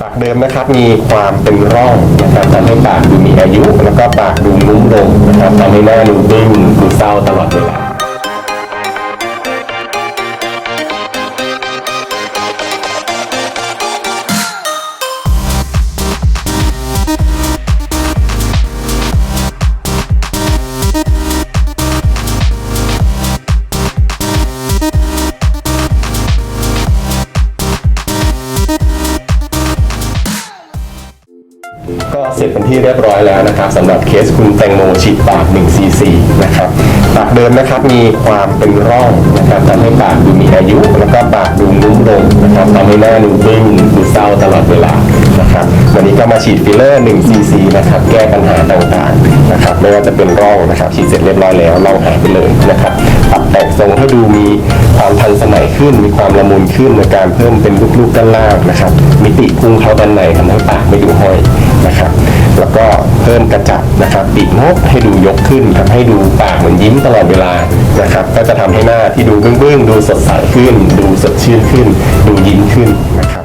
ปากเดิมนะครับมีความเป็นร่องนะครับทำให้ปากดูมีอายุ แล้วก็ปากดูงุ้มลงนะครับทำให้หน้าดูบึ้งดูเศร้าตลอดเวลา ก็เสร็จเป็นที่เรียบร้อยแล้วนะครับสำหรับเคสคุณแตงโมฉีดปาก1 cc นะครับปากเดิมนะครับมีความเป็นร่องนะครับทำให้ปากดูมีอายุ แล้วก็ปากดูงุ้มลงนะครับทำให้หน้าดูบึ้งดูเศร้าตลอดเวลานะครับวันนี้ก็มาฉีดฟิลเลอร์1 cc นะครับแก้ปัญหาต่างๆนะครับไม่ว่าจะเป็นร่องนะครับฉีดเสร็จเรียบร้อยแล้วร่องหายไปเลยนะครับปรับแต่งทรงให้ดูมีความทันสมัยขึ้น มีความละมุนขึ้นในการเพิ่มเป็นลูกๆด้านล่างนะครับมิติพุงเข้าด้านในทำให้ปากไม่ดูห้อย นะครับ แล้วก็เพิ่มกระจับนะครับปีกนกให้ดูยกขึ้นทำให้ดูปากเหมือนยิ้มตลอดเวลานะครับ ก็จะทำให้หน้าที่ดูบึ้งๆดูสดใสขึ้น ดูสดชื่นขึ้น ดูยิ้มขึ้นนะครับ